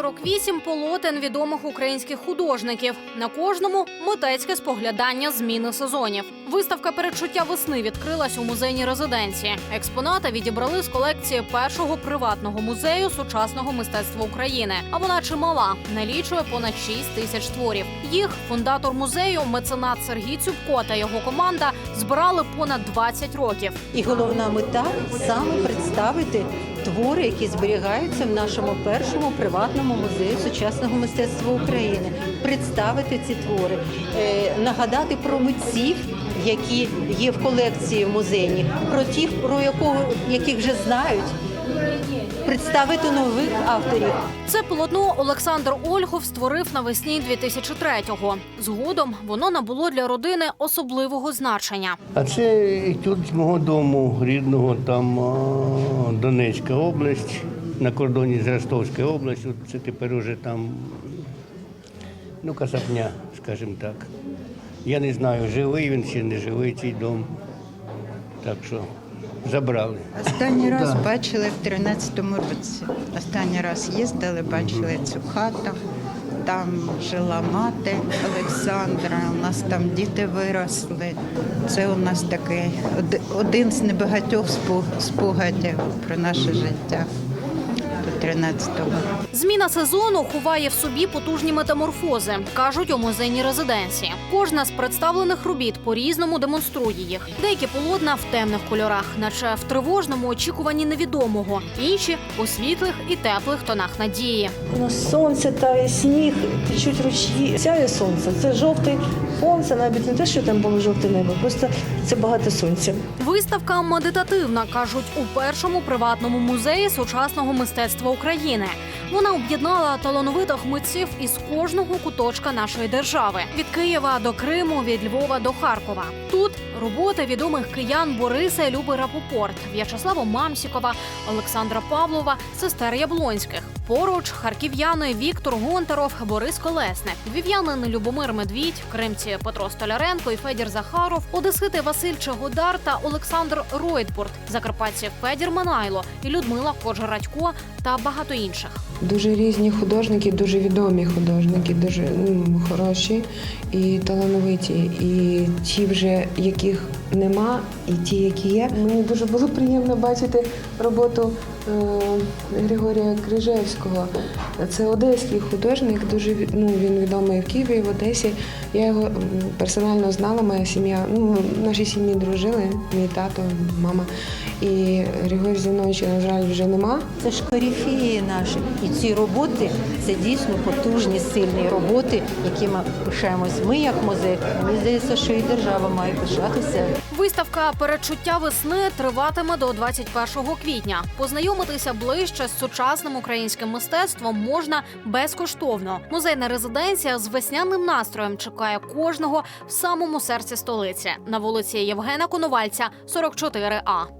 48 полотен відомих українських художників. На кожному митецьке споглядання зміни сезонів. Виставка передчуття весни відкрилась у музейній резиденції. Експонати відібрали з колекції першого приватного музею сучасного мистецтва України. А вона чимала налічує понад 6 тисяч творів. Їх фундатор музею, меценат Сергій Цюбко та його команда збирали понад 20 років. І головна мета саме представити твори, які зберігаються в нашому першому приватному музеї сучасного мистецтва України. Представити ці твори, е, нагадати про митців, які є в колекції музейні, про тих, про якого яких вже знають. Представити нових авторів. Це полотно Олександр Ольгов створив навесні 2003-го. Згодом воно набуло для родини особливого значення. А це етюд з мого дому рідного, там Донецька область, на кордоні з Ростовською областю. Це тепер уже там, ну, Касапня, скажімо так. Я не знаю, живий він чи не живий цей дом. Так що забрали. Останній раз Да. бачили в 13-му році. Останній раз їздили, бачили цю хату. Там жила мати Олександра, у нас там діти виросли. Це у нас такий один з небагатьох спогадів про наше життя 13-го. Зміна сезону ховає в собі потужні метаморфози, кажуть у музейній резиденції. Кожна з представлених робіт по-різному демонструє їх. Деякі полотна в темних кольорах, наче в тривожному очікуванні невідомого, інші у світлих і теплих тонах надії. Воно сонце та сніг, течуть ручі. Сяє сонце. Це жовтий фон, це навіть не те, що там було жовте небо, просто це багато сонця. Виставка медитативна, кажуть, у першому приватному музеї сучасного мистецтва України. Вона об'єднала талановитих митців із кожного куточка нашої держави від Києва до Криму, від Львова до Харкова. Тут роботи відомих киян Бориса і Люби Рапопорт, В'ячеслава Мамсікова, Олександра Павлова, сестер Яблонських. Поруч харків'яни Віктор Гонтаров, Борис Колесник, львів'янин Любомир Медвідь, кримці Петро Столяренко і Федір Захаров, одесити Василь Чагодар та Олександр Ройтбурт, закарпатці Федір Манайло і Людмила Коджерадько та багато інших. Дуже різні художники, дуже відомі художники, дуже ну, хороші і талановиті. І ті, вже яких нема, і ті, які є. Мені дуже було приємно бачити роботу Григорія Крижевського. Це одеський художник, дуже ну, він відомий в Києві, і в Одесі. Я його персонально знала, моя сім'я, ну, в нашій сім'ї дружили, мій тато, мама. І Григорій Зіновича, на жаль, вже нема. Це ж корифеї наші. І ці роботи це дійсно потужні, сильні роботи, якими пишаємось ми як музей. Мені здається, що і держава має пишатися. Виставка передчуття весни триватиме до 21 квітня. Познайомитися ближче з сучасним українським мистецтвом можна безкоштовно. Музейна резиденція з весняним настроєм чекає кожного в самому серці столиці на вулиці Євгена Коновальця, 44А.